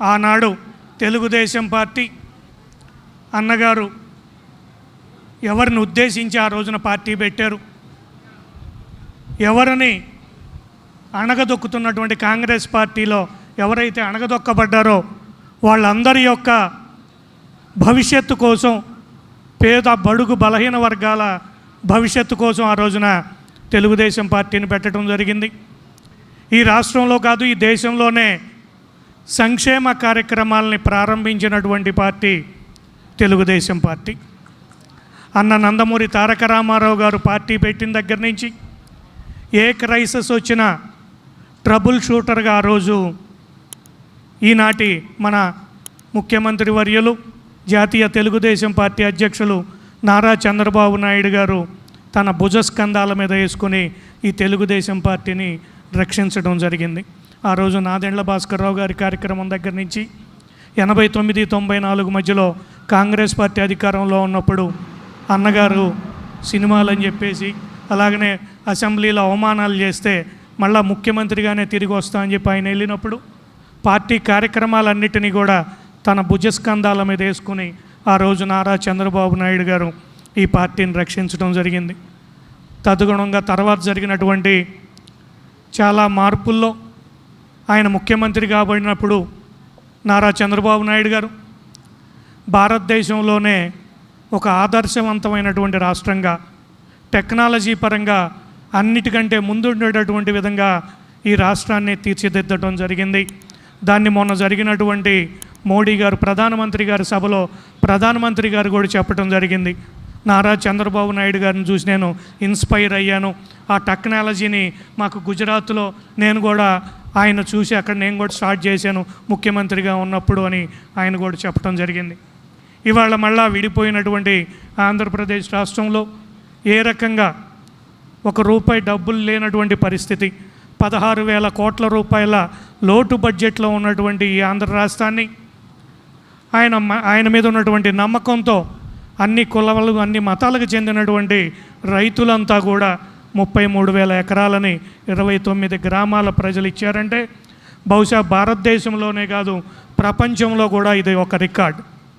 ఆనాడు తెలుగుదేశం పార్టీ అన్నగారు ఎవరిని ఉద్దేశించి ఆ రోజున పార్టీ పెట్టారు? ఎవరిని అణగదొక్కుతున్నటువంటి కాంగ్రెస్ పార్టీలో ఎవరైతే అణగదొక్కబడ్డారో వాళ్ళందరి యొక్క భవిష్యత్తు కోసం పేద బడుగు బలహీన వర్గాల భవిష్యత్తు కోసం ఆ రోజున తెలుగుదేశం పార్టీని పెట్టడం జరిగింది. ఈ రాష్ట్రంలో కాదు ఈ దేశంలోనే సంక్షేమ కార్యక్రమాలని ప్రారంభించినటువంటి పార్టీ తెలుగుదేశం పార్టీ. అన్న నందమూరి తారక రామారావు గారు పార్టీ పెట్టిన దగ్గర నుంచి ఏ క్రైసిస్ వచ్చినా ట్రబుల్ షూటర్గా ఆ రోజు ఈనాటి మన ముఖ్యమంత్రి వర్యులు జాతీయ తెలుగుదేశం పార్టీ అధ్యక్షులు నారా చంద్రబాబు నాయుడు గారు తన భుజస్కంధాల మీద వేసుకుని ఈ తెలుగుదేశం పార్టీని రక్షించడం జరిగింది. ఆ రోజు నాదెండ్ల భాస్కర్రావు గారి కార్యక్రమం దగ్గర నుంచి ఎనభై తొమ్మిది తొంభై నాలుగు మధ్యలో కాంగ్రెస్ పార్టీ అధికారంలో ఉన్నప్పుడు అన్నగారు సినిమాలని చెప్పేసి అలాగనే అసెంబ్లీలో అవమానాలు చేస్తే మళ్ళా ముఖ్యమంత్రిగానే తిరిగి వస్తా అని చెప్పి ఆయన వెళ్ళినప్పుడు పార్టీ కార్యక్రమాలన్నిటినీ కూడా తన భుజస్కంధాల మీద వేసుకుని ఆ రోజు నారా చంద్రబాబు నాయుడు గారు ఈ పార్టీని రక్షించడం జరిగింది. తదుగుణంగా తర్వాత జరిగినటువంటి చాలా మార్పుల్లో ఆయన ముఖ్యమంత్రి కాబడినప్పుడు నారా చంద్రబాబు నాయుడు గారు భారతదేశంలోనే ఒక ఆదర్శవంతమైనటువంటి రాష్ట్రంగా టెక్నాలజీ పరంగా అన్నిటికంటే ముందుండేటటువంటి విధంగా ఈ రాష్ట్రాన్ని తీర్చిదిద్దడం జరిగింది. దాన్ని మొన్న జరిగినటువంటి మోడీ గారు ప్రధానమంత్రి గారి సభలో ప్రధానమంత్రి గారు కూడా చెప్పడం జరిగింది. నారా చంద్రబాబు నాయుడు గారిని చూసి నేను ఇన్స్పైర్ అయ్యాను. ఆ టెక్నాలజీని మాకు గుజరాత్లో నేను కూడా ఆయన చూసి అక్కడ నేను కూడా స్టార్ట్ చేశాను ముఖ్యమంత్రిగా ఉన్నప్పుడు అని ఆయన కూడా చెప్పడం జరిగింది. ఇవాళ మళ్ళా విడిపోయినటువంటి ఆంధ్రప్రదేశ్ రాష్ట్రంలో ఏ రకంగా ఒక రూపాయి డబ్బులు లేనటువంటి పరిస్థితి పదహారు వేల కోట్ల రూపాయల లోటు బడ్జెట్లో ఉన్నటువంటి ఈ ఆంధ్ర రాష్ట్రాన్ని ఆయన ఆయన మీద ఉన్నటువంటి నమ్మకంతో అన్ని కులవలకు అన్ని మతాలకు చెందినటువంటి రైతులంతా కూడా ముప్పై మూడు వేల ఎకరాలని ఇరవై తొమ్మిది గ్రామాల ప్రజలు ఇచ్చారంటే బహుశా భారతదేశంలోనే కాదు ప్రపంచంలో కూడా ఇది ఒక రికార్డ్.